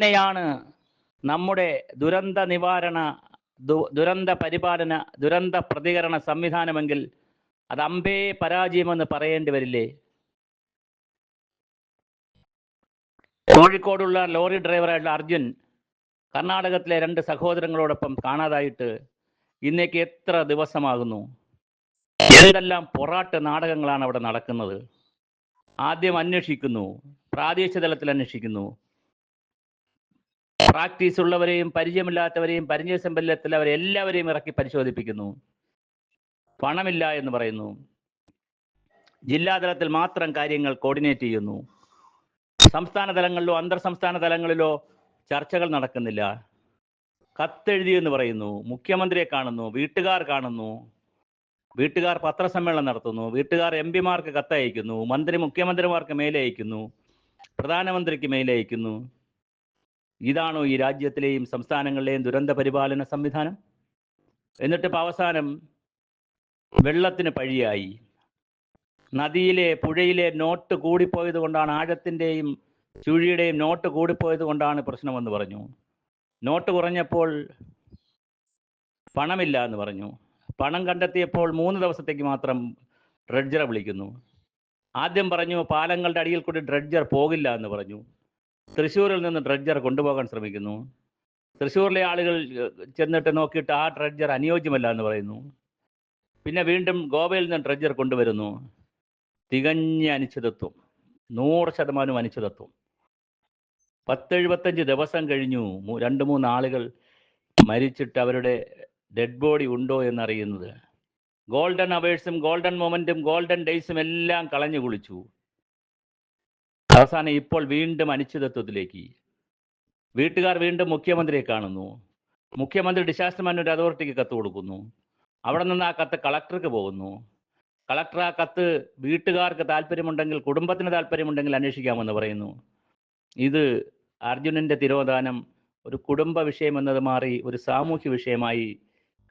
അങ്ങനെയാണ് നമ്മുടെ ദുരന്ത നിവാരണ ദുരന്ത പരിപാലന ദുരന്ത പ്രതികരണ സംവിധാനമെങ്കിൽ അത് അമ്പേ പരാജയമെന്ന് പറയേണ്ടി വരില്ലേ? കോഴിക്കോടുള്ള ലോറി ഡ്രൈവറായിട്ടുള്ള അർജുൻ കർണാടകത്തിലെ രണ്ട് സഹോദരങ്ങളോടൊപ്പം കാണാതായിട്ട് ഇന്നേക്ക് എത്ര ദിവസമാകുന്നു? എന്തെല്ലാം പൊറാട്ട് നാടകങ്ങളാണ് അവിടെ നടക്കുന്നത്? ആദ്യം അന്വേഷിക്കുന്നു പ്രാദേശിക തലത്തിൽ അന്വേഷിക്കുന്നു. പ്രാക്ടീസ് ഉള്ളവരെയും പരിചയമില്ലാത്തവരെയും പരിചയസമ്പന്നത്തിലവരെ എല്ലാവരെയും ഇറക്കി പരിശോധിപ്പിക്കുന്നു. പണമില്ല എന്ന് പറയുന്നു. ജില്ലാതലത്തിൽ മാത്രം കാര്യങ്ങൾ കോർഡിനേറ്റ് ചെയ്യുന്നു. സംസ്ഥാന തലങ്ങളിലോ അന്തർ സംസ്ഥാന തലങ്ങളിലോ ചർച്ചകൾ നടക്കുന്നില്ല. കത്തെഴുതി എന്ന് പറയുന്നു. മുഖ്യമന്ത്രിയെ കാണുന്നു. വീട്ടുകാർ കാണുന്നു. വീട്ടുകാർ പത്രസമ്മേളനം നടത്തുന്നു. വീട്ടുകാർ എം പിമാർക്ക് കത്തയക്കുന്നു. മന്ത്രി മുഖ്യമന്ത്രിമാർക്ക് മെയിൽ അയക്കുന്നു. പ്രധാനമന്ത്രിക്ക് മെയിലയക്കുന്നു ഇതാണോ ഈ രാജ്യത്തിലെയും സംസ്ഥാനങ്ങളിലെയും ദുരന്ത പരിപാലന സംവിധാനം? എന്നിട്ട് അവസാനം വെള്ളത്തിന് പഴിയായി. നദിയിലെ പുഴയിലെ നോട്ട് കൂടിപ്പോയത് കൊണ്ടാണ് ആഴത്തിന്റെയും ചുഴിയുടെയും നോട്ട് കൂടിപ്പോയത് കൊണ്ടാണ് പ്രശ്നമെന്ന് പറഞ്ഞു. നോട്ട് കുറഞ്ഞപ്പോൾ പണമില്ല എന്ന് പറഞ്ഞു. പണം കണ്ടെത്തിയപ്പോൾ മൂന്ന് ദിവസത്തേക്ക് മാത്രം ഡ്രഡ്ജറെ വിളിക്കുന്നു. ആദ്യം പറഞ്ഞു പാലങ്ങളുടെ അടിയിൽ കൂടി ഡ്രഡ്ജർ പോകില്ല എന്ന് പറഞ്ഞു. തൃശ്ശൂരിൽ നിന്ന് ഡ്രഡ്ജർ കൊണ്ടുപോകാൻ ശ്രമിക്കുന്നു. തൃശ്ശൂരിലെ ആളുകൾ ചെന്നിട്ട് നോക്കിയിട്ട് ആ ഡ്രഡ്ജർ അനുയോജ്യമല്ല എന്ന് പറയുന്നു. പിന്നെ വീണ്ടും ഗോവയിൽ നിന്ന് ഡ്രഡ്ജർ കൊണ്ടുവരുന്നു. തികഞ്ഞ അനിശ്ചിതത്വം. നൂറ് ശതമാനം അനിശ്ചിതത്വം. പത്തെഴുപത്തഞ്ച് ദിവസം കഴിഞ്ഞു. രണ്ട് മൂന്ന് ആളുകൾ മരിച്ചിട്ട് അവരുടെ ഡെഡ് ബോഡി ഉണ്ടോ എന്നറിയുന്നത്. ഗോൾഡൻ അവേഴ്സും ഗോൾഡൻ മൊമെന്റും ഗോൾഡൻ ഡേയ്സും എല്ലാം കളഞ്ഞു കുളിച്ചു. അവസാനം ഇപ്പോൾ വീണ്ടും അനിശ്ചിതത്വത്തിലേക്ക്. വീട്ടുകാർ വീണ്ടും മുഖ്യമന്ത്രിയെ കാണുന്നു. മുഖ്യമന്ത്രി ഡിസാസ്റ്റർ മാനേജ്മെന്റ് അതോറിറ്റിക്ക് കത്ത് കൊടുക്കുന്നു. അവിടെ നിന്ന് ആ കത്ത് കളക്ടർക്ക് പോകുന്നു. കളക്ടർ ആ കത്ത് വീട്ടുകാർക്ക് താല്പര്യമുണ്ടെങ്കിൽ കുടുംബത്തിന് താല്പര്യമുണ്ടെങ്കിൽ അന്വേഷിക്കാമെന്ന് പറയുന്നു. ഇത് അർജുനന്റെ തിരോധാനം ഒരു കുടുംബ വിഷയം എന്നത് മാറി ഒരു സാമൂഹ്യ വിഷയമായി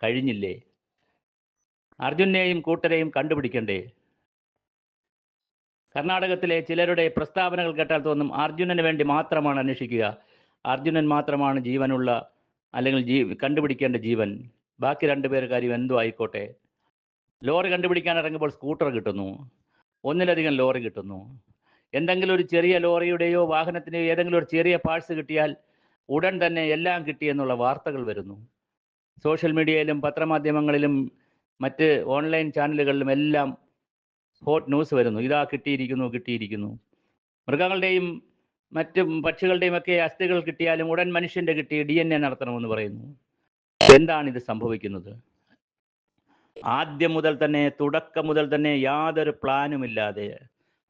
കഴിഞ്ഞില്ലേ? അർജുനെയും കൂട്ടരെയും കണ്ടുപിടിക്കണ്ടേ? കർണാടകത്തിലെ ചിലരുടെ പ്രസ്താവനകൾ കേട്ടാൽ തോന്നും അർജുനന് വേണ്ടി മാത്രമാണ് അന്വേഷിക്കുക. അർജുനൻ മാത്രമാണ് ജീവനുള്ള അല്ലെങ്കിൽ ജീ കണ്ടുപിടിക്കേണ്ട ജീവൻ. ബാക്കി രണ്ടുപേർ കാര്യം എന്തോ ആയിക്കോട്ടെ. ലോറി കണ്ടുപിടിക്കാൻ ഇറങ്ങുമ്പോൾ സ്കൂട്ടർ കിട്ടുന്നു. ഒന്നിലധികം ലോറി കിട്ടുന്നു. എന്തെങ്കിലും ഒരു ചെറിയ ലോറിയുടെയോ വാഹനത്തിന്റെയോ ഏതെങ്കിലും ഒരു ചെറിയ പാഴ്സ് കിട്ടിയാൽ ഉടൻ തന്നെ എല്ലാം കിട്ടിയെന്നുള്ള വാർത്തകൾ വരുന്നു. സോഷ്യൽ മീഡിയയിലും പത്രമാധ്യമങ്ങളിലും മറ്റ് ഓൺലൈൻ ചാനലുകളിലും എല്ലാം ഹോട്ട് ന്യൂസ് വരുന്നു. ഇതാ കിട്ടിയിരിക്കുന്നു കിട്ടിയിരിക്കുന്നു. മൃഗങ്ങളുടെയും മറ്റ് പക്ഷികളുടെയും ഒക്കെ അസ്ഥികൾ കിട്ടിയാലും ഉടൻ മനുഷ്യന്റെ കിട്ടി ഡി എൻ എ നടത്തണമെന്ന് പറയുന്നു. എന്താണ് ഇത് സംഭവിക്കുന്നത്? ആദ്യം മുതൽ തന്നെ തുടക്കം മുതൽ തന്നെ യാതൊരു പ്ലാനുമില്ലാതെ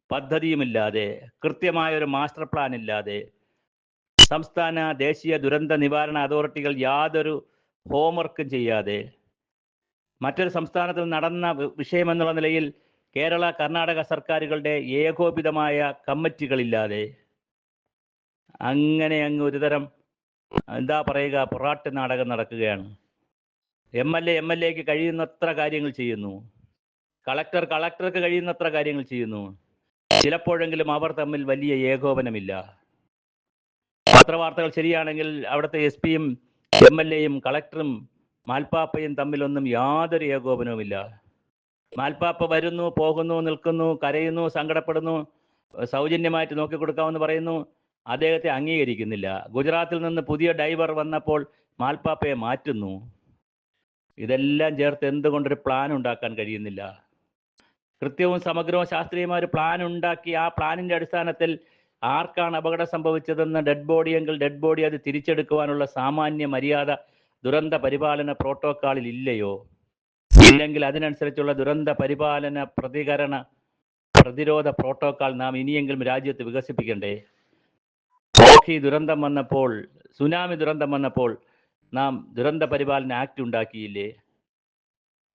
പദ്ധതിയുമില്ലാതെ കൃത്യമായ ഒരു മാസ്റ്റർ പ്ലാൻ ഇല്ലാതെ സംസ്ഥാന ദേശീയ ദുരന്ത നിവാരണ അതോറിറ്റികൾ യാതൊരു ഹോംവർക്കും ചെയ്യാതെ മറ്റൊരു സംസ്ഥാനത്തിൽ നടന്ന വിഷയമെന്നുള്ള നിലയിൽ കേരള കർണാടക സർക്കാരുകളുടെ ഏകോപിതമായ കമ്മിറ്റികളില്ലാതെ അങ്ങനെ അങ്ങ് ഒരുതരം എന്താ പറയുക പൊറാട്ട് നാടകം നടക്കുകയാണ്. M L A M L എക്ക് കഴിയുന്നത്ര കാര്യങ്ങൾ ചെയ്യുന്നു. കളക്ടർ കളക്ടർക്ക് കഴിയുന്നത്ര കാര്യങ്ങൾ ചെയ്യുന്നു. ചിലപ്പോഴെങ്കിലും അവർ തമ്മിൽ വലിയ ഏകോപനമില്ല. പത്രവാർത്തകൾ ശരിയാണെങ്കിൽ അവിടുത്തെ എസ് പിയും എം എൽ എയും കളക്ടറും മാൽപ്പാപ്പയും തമ്മിലൊന്നും യാതൊരു ഏകോപനവുമില്ല. മാൽപ്പാപ്പ വരുന്നു പോകുന്നു നിൽക്കുന്നു കരയുന്നു സങ്കടപ്പെടുന്നു സൗജന്യമായിട്ട് നോക്കിക്കൊടുക്കാമെന്ന് പറയുന്നു. അദ്ദേഹത്തെ അംഗീകരിക്കുന്നില്ല. ഗുജറാത്തിൽ നിന്ന് പുതിയ ഡൈവർ വന്നപ്പോൾ മാൽപ്പാപ്പയെ മാറ്റുന്നു. ഇതെല്ലാം ചേർത്ത് എന്തുകൊണ്ടൊരു പ്ലാൻ ഉണ്ടാക്കാൻ കഴിയുന്നില്ല. കൃത്യവും സമഗ്രവും ശാസ്ത്രീയമായ ഒരു പ്ലാൻ ഉണ്ടാക്കി ആ പ്ലാനിന്റെ അടിസ്ഥാനത്തിൽ ആർക്കാണ് അപകടം സംഭവിച്ചതെന്ന് ഡെഡ് ബോഡി എങ്കിൽ ഡെഡ് ബോഡി അത് തിരിച്ചെടുക്കുവാനുള്ള സാമാന്യ മര്യാദ ദുരന്ത പരിപാലന പ്രോട്ടോക്കാളിൽ ഇല്ലയോ? ഇല്ലെങ്കിൽ അതിനനുസരിച്ചുള്ള ദുരന്ത പരിപാലന പ്രതികരണ പ്രതിരോധ പ്രോട്ടോക്കോൾ നാം ഇനിയെങ്കിലും രാജ്യത്ത് വികസിപ്പിക്കണ്ടേ? ഓഖി ദുരന്തം വന്നപ്പോൾ സുനാമി ദുരന്തം വന്നപ്പോൾ നാം ദുരന്ത പരിപാലന ആക്ട് ഉണ്ടാക്കിയില്ലേ?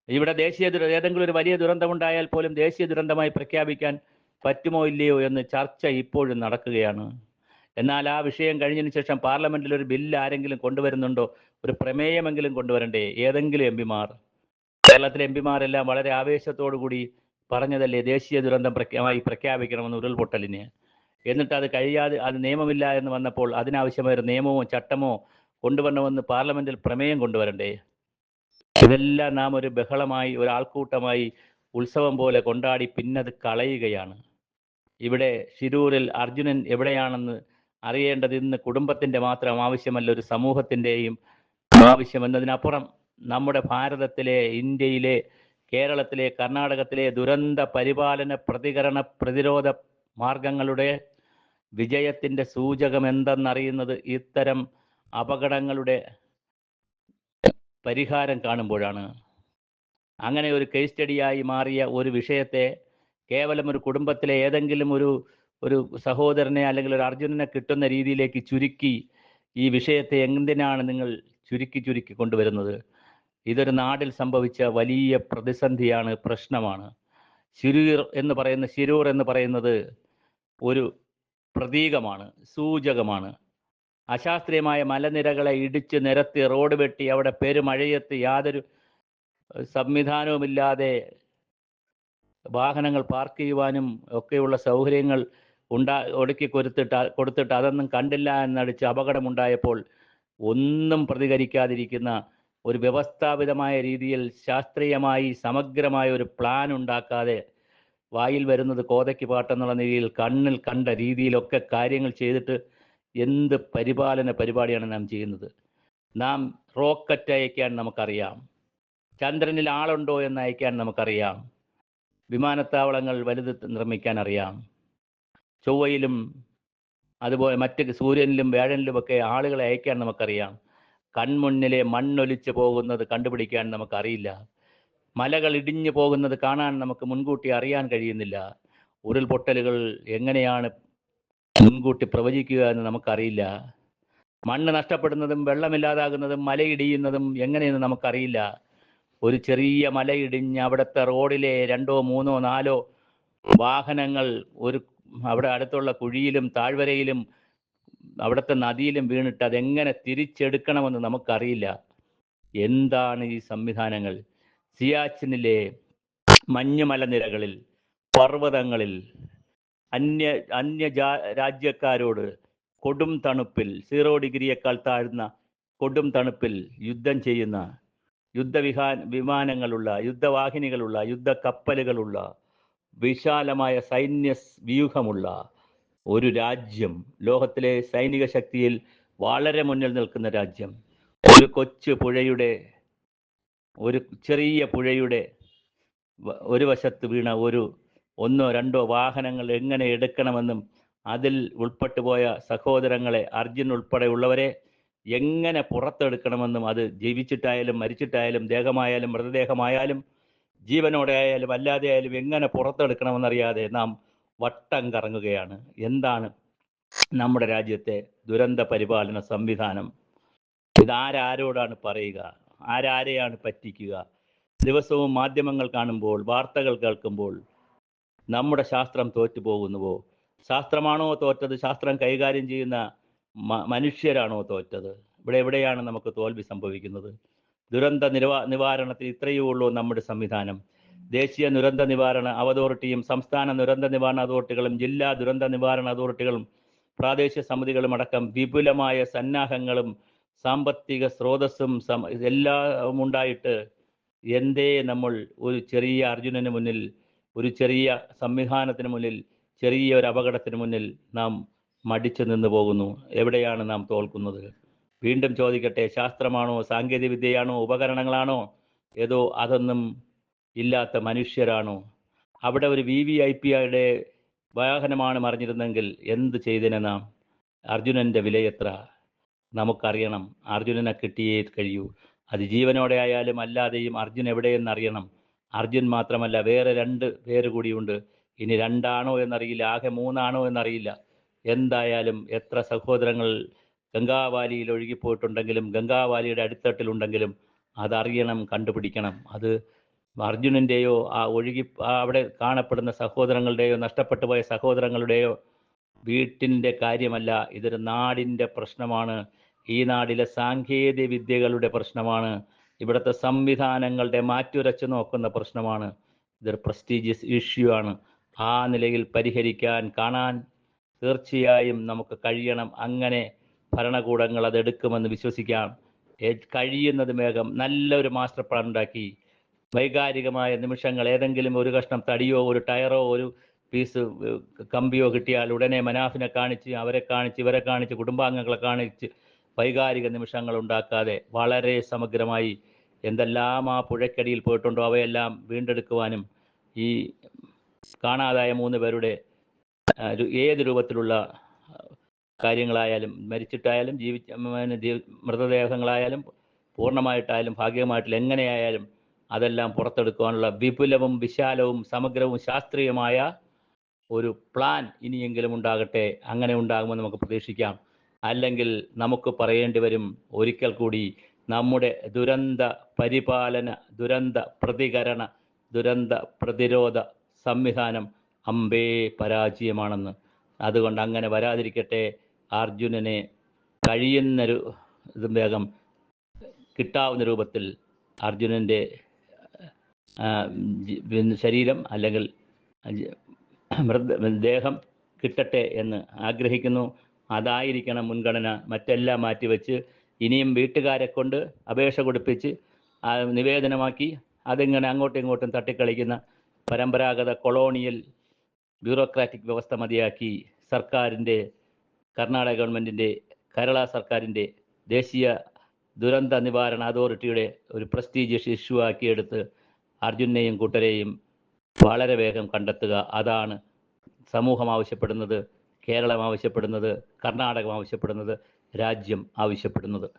ഇവിടെ ദേശീയ ഏതെങ്കിലും ഒരു വലിയ ദുരന്തമുണ്ടായാൽ പോലും ദേശീയ ദുരന്തമായി പ്രഖ്യാപിക്കാൻ പറ്റുമോ ഇല്ലയോ എന്ന് ചർച്ച ഇപ്പോഴും നടക്കുകയാണ്. എന്നാൽ ആ വിഷയം കഴിഞ്ഞതിന് ശേഷം പാർലമെന്റിൽ ഒരു ബില്ല് ആരെങ്കിലും കൊണ്ടുവരുന്നുണ്ടോ? ഒരു പ്രമേയമെങ്കിലും കൊണ്ടുവരണ്ടേ? ഏതെങ്കിലും എം പിമാർ. കേരളത്തിലെ എം പിമാരെല്ലാം വളരെ ആവേശത്തോടു കൂടി പറഞ്ഞതല്ലേ ദേശീയ ദുരന്തം പ്രഖ്യാമായി പ്രഖ്യാപിക്കണമെന്ന് ഉരുൾപൊട്ടലിന്. എന്നിട്ട് അത് കഴിയാതെ അത് നിയമമില്ല എന്ന് വന്നപ്പോൾ അതിനാവശ്യമായ ഒരു നിയമമോ ചട്ടമോ കൊണ്ടുവരണമെന്ന് പാർലമെന്റിൽ പ്രമേയം കൊണ്ടുവരണ്ടേ? ഇതെല്ലാം നാം ഒരു ബഹളമായി ഒരു ആൾക്കൂട്ടമായി ഉത്സവം പോലെ കൊണ്ടാടി പിന്നത് കളയുകയാണ്. ഇവിടെ ശിരൂരിൽ അർജുനൻ എവിടെയാണെന്ന് അറിയേണ്ടത് ഇന്ന് കുടുംബത്തിന്റെ മാത്രം ആവശ്യമല്ല ഒരു സമൂഹത്തിന്റെയും ആവശ്യം എന്നതിനപ്പുറം നമ്മുടെ ഭാരതത്തിലെ ഇന്ത്യയിലെ കേരളത്തിലെ കർണാടകത്തിലെ ദുരന്ത പരിപാലന പ്രതികരണ പ്രതിരോധ മാർഗങ്ങളുടെ വിജയത്തിന്റെ സൂചകം എന്തെന്നറിയുന്നത് ഇത്തരം അപകടങ്ങളുടെ പരിഹാരം കാണുമ്പോഴാണ്. അങ്ങനെ ഒരു കേസ് സ്റ്റഡിയായി മാറിയ ഒരു വിഷയത്തെ കേവലം ഒരു കുടുംബത്തിലെ ഏതെങ്കിലും ഒരു ഒരു സഹോദരനെ അല്ലെങ്കിൽ ഒരു അർജുനനെ കിട്ടുന്ന രീതിയിലേക്ക് ചുരുക്കി ഈ വിഷയത്തെ എന്തിനാണ് നിങ്ങൾ ചുരുക്കി ചുരുക്കി കൊണ്ടുവരുന്നത്? ഇതൊരു നാടിൽ സംഭവിച്ച വലിയ പ്രതിസന്ധിയാണ് പ്രശ്നമാണ്. ശിരൂർ എന്ന് പറയുന്ന ശിരൂർ എന്ന് പറയുന്നത് ഒരു പ്രതീകമാണ് സൂചകമാണ്. അശാസ്ത്രീയമായ മലനിരകളെ ഇടിച്ച് നിരത്തി റോഡ് വെട്ടി അവിടെ പെരുമഴയത്ത് യാതൊരു സംവിധാനവുമില്ലാതെ വാഹനങ്ങൾ പാർക്ക് ചെയ്യുവാനും ഒക്കെയുള്ള സൗകര്യങ്ങൾ ഉണ്ടാ ഒടുക്കി കൊടുത്തിട്ട് കൊടുത്തിട്ട് അതൊന്നും കണ്ടില്ല എന്നടിച്ച് അപകടമുണ്ടായപ്പോൾ ഒന്നും പ്രതികരിക്കാതിരിക്കുന്ന ഒരു വ്യവസ്ഥാപിതമായ രീതിയിൽ ശാസ്ത്രീയമായി സമഗ്രമായ ഒരു പ്ലാൻ ഉണ്ടാക്കാതെ വായിൽ വരുന്നത് കോതയ്ക്ക് പാട്ടെന്നുള്ള രീതിയിൽ കണ്ണിൽ കണ്ട രീതിയിലൊക്കെ കാര്യങ്ങൾ ചെയ്തിട്ട് എന്ത് പരിപാലന പരിപാടിയാണ് നാം ചെയ്യുന്നത്? നാം റോക്കറ്റ് അയക്കാൻ നമുക്കറിയാം. ചന്ദ്രനിൽ ആളുണ്ടോ എന്ന് അയക്കാൻ നമുക്കറിയാം. വിമാനത്താവളങ്ങൾ വലുത് നിർമ്മിക്കാൻ അറിയാം. ചൊവ്വയിലും അതുപോലെ മറ്റ് സൂര്യനിലും വ്യാഴനിലുമൊക്കെ ആളുകളെ അയക്കാൻ നമുക്കറിയാം. കൺമുന്നിലെ മണ്ണൊലിച്ചു പോകുന്നത് കണ്ടുപിടിക്കാൻ നമുക്കറിയില്ല. മലകൾ ഇടിഞ്ഞു പോകുന്നത് കാണാൻ നമുക്ക് മുൻകൂട്ടി അറിയാൻ കഴിയുന്നില്ല. ഉരുൾപൊട്ടലുകൾ എങ്ങനെയാണ് മുൻകൂട്ടി പ്രവചിക്കുക എന്ന് നമുക്കറിയില്ല. മണ്ണ് നഷ്ടപ്പെടുന്നതും വെള്ളമില്ലാതാകുന്നതും മലയിടിയുന്നതും എങ്ങനെയെന്ന് നമുക്കറിയില്ല. ഒരു ചെറിയ മലയിടിഞ്ഞ് അവിടുത്തെ റോഡിലെ രണ്ടോ മൂന്നോ നാലോ വാഹനങ്ങൾ ഒരു അവിടെ അടുത്തുള്ള കുഴിയിലും താഴ്വരയിലും അവിടുത്തെ നദിയിലും വീണിട്ട് അതെങ്ങനെ തിരിച്ചെടുക്കണമെന്ന് നമുക്കറിയില്ല. എന്താണ് ഈ സംവിധാനങ്ങൾ? സിയാച്ചിനിലെ മഞ്ഞുമലനിരകളിൽ പർവതങ്ങളിൽ അന്യ അന്യ രാജ്യക്കാരോട് കൊടും തണുപ്പിൽ സീറോ ഡിഗ്രിയേക്കാൾ താഴ്ന്ന കൊടും തണുപ്പിൽ യുദ്ധം ചെയ്യുന്ന യുദ്ധവിഹാ വിമാനങ്ങളുള്ള യുദ്ധവാഹിനികളുള്ള യുദ്ധക്കപ്പലുകളുള്ള വിശാലമായ സൈന്യ വ്യൂഹമുള്ള ഒരു രാജ്യം ലോകത്തിലെ സൈനിക ശക്തിയിൽ വളരെ മുന്നിൽ നിൽക്കുന്ന രാജ്യം. ഒരു കൊച്ചു പുഴയുടെ ഒരു ചെറിയ പുഴയുടെ ഒരു വശത്ത് വീണ ഒരു ഒന്നോ രണ്ടോ വാഹനങ്ങൾ എങ്ങനെ എടുക്കണമെന്നും അതിൽ ഉൾപ്പെട്ടു പോയ സഹോദരങ്ങളെ അർജുൻ ഉൾപ്പെടെയുള്ളവരെ എങ്ങനെ പുറത്തെടുക്കണമെന്നും അത് ജീവിച്ചിട്ടായാലും മരിച്ചിട്ടായാലും ദേഹമായാലും മൃതദേഹമായാലും ജീവനോടെ ആയാലും അല്ലാതെ ആയാലും എങ്ങനെ പുറത്തെടുക്കണമെന്നറിയാതെ നാം വട്ടം കറങ്ങുകയാണ് എന്താണ് നമ്മുടെ രാജ്യത്തെ ദുരന്ത പരിപാലന സംവിധാനം? ഇതാരാരോടാണ് പറയുക? ആരാരെയാണ് പറ്റിക്കുക? ദിവസവും മാധ്യമങ്ങൾ കാണുമ്പോൾ വാർത്തകൾ കേൾക്കുമ്പോൾ നമ്മുടെ ശാസ്ത്രം തോറ്റു പോകുന്നുവോ? ശാസ്ത്രമാണോ തോറ്റത്? ശാസ്ത്രം കൈകാര്യം ചെയ്യുന്ന മനുഷ്യരാണോ തോറ്റത്? ഇവിടെ എവിടെയാണ് നമുക്ക് തോൽവി സംഭവിക്കുന്നത്? ദുരന്ത നിവാ നിവാരണത്തിൽ ഇത്രയേ ഉള്ളൂ നമ്മുടെ സംവിധാനം. ദേശീയ ദുരന്ത നിവാരണ അതോറിറ്റിയും സംസ്ഥാന ദുരന്ത നിവാരണ അതോറിറ്റികളും ജില്ലാ ദുരന്ത നിവാരണ അതോറിറ്റികളും പ്രാദേശിക സമിതികളും അടക്കം വിപുലമായ സന്നാഹങ്ങളും സാമ്പത്തിക സ്രോതസ്സും എല്ലാം ഉണ്ടായിട്ട് എന്തേ നമ്മൾ ഒരു ചെറിയ അർജുനന് മുന്നിൽ ഒരു ചെറിയ സംവിധാനത്തിന് മുന്നിൽ ചെറിയ ഒരു അപകടത്തിന് മുന്നിൽ നാം മടിച്ചു നിന്ന് പോകുന്നു. എവിടെയാണ് നാം തോൽക്കുന്നത്? വീണ്ടും ചോദിക്കട്ടെ ശാസ്ത്രമാണോ സാങ്കേതിക വിദ്യയാണോ ഉപകരണങ്ങളാണോ? ഏതോ അതൊന്നും ഇല്ലാത്ത മനുഷ്യരാണോ? അവിടെ ഒരു വി വി ഐ പിയുടെ വാഹനമാണ് മറിഞ്ഞിരുന്നെങ്കിൽ എന്ത് ചെയ്തിനെ നാം? അർജുനന്റെ വിലയെത്ര? നമുക്കറിയണം. അർജുനനെ കിട്ടിയേ കഴിയൂ. അത് ജീവനോടെ ആയാലും അല്ലാതെയും അർജുൻ എവിടെയെന്ന് അറിയണം അർജുൻ മാത്രമല്ല വേറെ രണ്ട് പേര് കൂടിയുണ്ട്. ഇനി രണ്ടാണോ എന്നറിയില്ല ആകെ മൂന്നാണോ എന്നറിയില്ല. എന്തായാലും എത്ര സഹോദരങ്ങൾ ഗംഗാവാലിയിൽ ഒഴുകിപ്പോയിട്ടുണ്ടെങ്കിലും ഗംഗാവാലിയുടെ അടിത്തട്ടിലുണ്ടെങ്കിലും അതറിയണം കണ്ടുപിടിക്കണം. അത് അർജുനന്റെയോ ആ ഒഴുകി അവിടെ കാണപ്പെടുന്ന സഹോദരങ്ങളുടെയോ നഷ്ടപ്പെട്ടു പോയ സഹോദരങ്ങളുടെയോ വീട്ടിന്റെ കാര്യമല്ല. ഇതൊരു നാടിന്റെ പ്രശ്നമാണ്. ഈ നാടിലെ സാങ്കേതിക വിദ്യകളുടെ പ്രശ്നമാണ്. ഇവിടുത്തെ സംവിധാനങ്ങളുടെ മാറ്റുരച്ചു നോക്കുന്ന പ്രശ്നമാണ്. ഇതൊരു പ്രസ്റ്റീജിയസ് ഇഷ്യൂ ആണ്. ആ നിലയിൽ പരിഹരിക്കാൻ കാണാൻ തീർച്ചയായും നമുക്ക് കഴിയണം. അങ്ങനെ ഭരണകൂടങ്ങൾ അതെടുക്കുമെന്ന് വിശ്വസിക്കാം. കഴിയുന്നത് വേഗം നല്ലൊരു മാസ്റ്റർ പ്ലാൻ ഉണ്ടാക്കി. വൈകാരികമായ നിമിഷങ്ങൾ ഏതെങ്കിലും ഒരു കഷ്ണം തടിയോ ഒരു ടയറോ ഒരു പീസ് കമ്പിയോ കിട്ടിയാൽ ഉടനെ മനാഫിനെ കാണിച്ച് അവരെ കാണിച്ച് ഇവരെ കാണിച്ച് കുടുംബാംഗങ്ങളെ കാണിച്ച് വൈകാരിക നിമിഷങ്ങൾ ഉണ്ടാക്കാതെ വളരെ സമഗ്രമായി എന്തെല്ലാം ആ പുഴക്കടിയിൽ പോയിട്ടുണ്ടോ അവയെല്ലാം വീണ്ടെടുക്കുവാനും ഈ കാണാതായ മൂന്ന് പേരുടെ ഏത് രൂപത്തിലുള്ള കാര്യങ്ങളായാലും മരിച്ചിട്ടായാലും ജീവിച്ച മൃതദേഹങ്ങളായാലും പൂർണമായിട്ടായാലും ഭാഗികമായിട്ടും എങ്ങനെയായാലും അതെല്ലാം പുറത്തെടുക്കുവാനുള്ള വിപുലവും വിശാലവും സമഗ്രവും ശാസ്ത്രീയമായ ഒരു പ്ലാൻ ഇനിയെങ്കിലും ഉണ്ടാകട്ടെ. അങ്ങനെ ഉണ്ടാകുമെന്ന് നമുക്ക് പ്രതീക്ഷിക്കാം. അല്ലെങ്കിൽ നമുക്ക് പറയേണ്ടി വരും ഒരിക്കൽ കൂടി നമ്മുടെ ദുരന്ത പരിപാലന ദുരന്ത പ്രതികരണ ദുരന്ത പ്രതിരോധ സംവിധാനം അമ്പേ പരാജയമാണെന്ന്. അതുകൊണ്ട് അങ്ങനെ വരാതിരിക്കട്ടെ. അർജുനനെ കഴിയുന്നൊരു ഇത് വേഗം കിട്ടാവുന്ന രൂപത്തിൽ അർജുനന്റെ ശരീരം അല്ലെങ്കിൽ ദേഹം കിട്ടട്ടെ എന്ന് ആഗ്രഹിക്കുന്നു. അതായിരിക്കണം മുൻഗണന. മറ്റെല്ലാം മാറ്റിവെച്ച് ഇനിയും വീട്ടുകാരെ കൊണ്ട് അപേക്ഷ കൊടുപ്പിച്ച് നിവേദനമാക്കി അതിങ്ങനെ അങ്ങോട്ടും ഇങ്ങോട്ടും തട്ടിക്കളിക്കുന്ന പരമ്പരാഗത കൊളോണിയൽ ബ്യൂറോക്രാറ്റിക് വ്യവസ്ഥ മതിയാക്കി സർക്കാരിന്റെ കർണാടക ഗവൺമെന്റിന്റെ കേരള സർക്കാരിന്റെ ദേശീയ ദുരന്ത നിവാരണ അതോറിറ്റിയുടെ ഒരു പ്രസ്റ്റീജിയസ് ഇഷ്യൂ ആക്കിയെടുത്ത് അർജുനെയും കൂട്ടരെയും വളരെ വേഗം കണ്ടെത്തുക. അതാണ് സമൂഹം ആവശ്യപ്പെടുന്നത് കേരളം ആവശ്യപ്പെടുന്നത് കർണാടകം ആവശ്യപ്പെടുന്നത് രാജ്യം ആവശ്യപ്പെടുന്നത്.